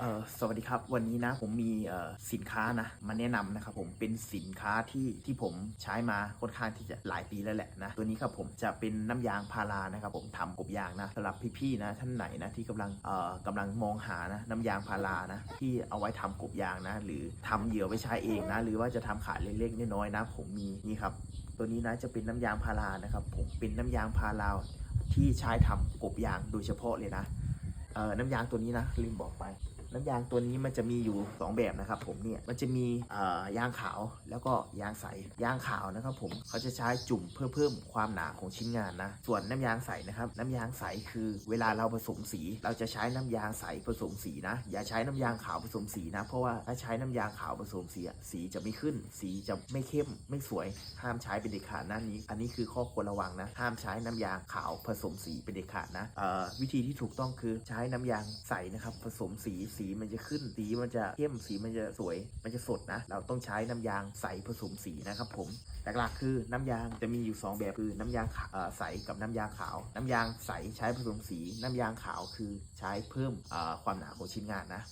เออสวัสดีครับวันนี้นะผมมีเออสินค้านะมาแนะนำนะครับผมเป็นสินค้าที่ที่ผมใช้มาค่อนข้างที่จะหลายปีแล้วแหละนะตัวนี้ครับผมจะเป็นน้ำยางพารานะครับผมทำกบยางนะสำหรับพี่ๆนะท่านไหนนะที่กำลังเอ่อกำลังมองหานะน้ำยางพารานะที่เอาไว้ทำกบยางนะหรือทำเหยื่อไว้ใช้เองนะหรือว่าจะทำขายเล็กๆน้อยๆนะผมมีนี่ครับตัวนี้นะจะเป็นน้ำยางพารานะครับผมเป็นน้ำยางพาราที่ใช้ทำกบยางโดยเฉพาะเลยนะเอ่อน้ำยางตัวนี้นะลืมบอกไป น้ำยางตัวนี้มันจะมีอยู่ 2 แบบนะครับผมเนี่ยมันจะมียางขาวแล้วก็ยางใสยางขาวนะครับผมเขาจะใช้จุ่มเพื่อเพิ่มความหนาของชิ้นงานนะ ส่วนน้ำยางใสนะครับน้ำยางใสคือเวลาเราผสมสี เราจะใช้น้ำยางใสผสมสีนะ อย่าใช้น้ำยางขาวผสมสีนะ เพราะว่าถ้าใช้น้ำยางขาวผสมสีสีจะไม่ขึ้น สีจะไม่เข้มไม่สวย ห้ามใช้เป็นเด็ดขาดนะนี้ อันนี้คือข้อควรระวังนะ ห้ามใช้น้ำยางขาวผสมสีเป็นเด็ดขาดนะอ่อวิธีที่ถูกต้องคือใช้น้ำยางใสนะครับผสมสีสีมันจะขึ้นสีมันจะเข้มสีมันจะสวย มันจะสดนะ เราต้องใช้น้ำยางใสผสมสีนะครับผมหลักๆคือน้ำยางจะมีอยู่ 2 แบบคือน้ำยางใสกับน้ำยางขาว น้ำยางใสใช้ผสมสี น้ำยางขาวคือใช้เพิ่มความหนาของชิ้นงานนะ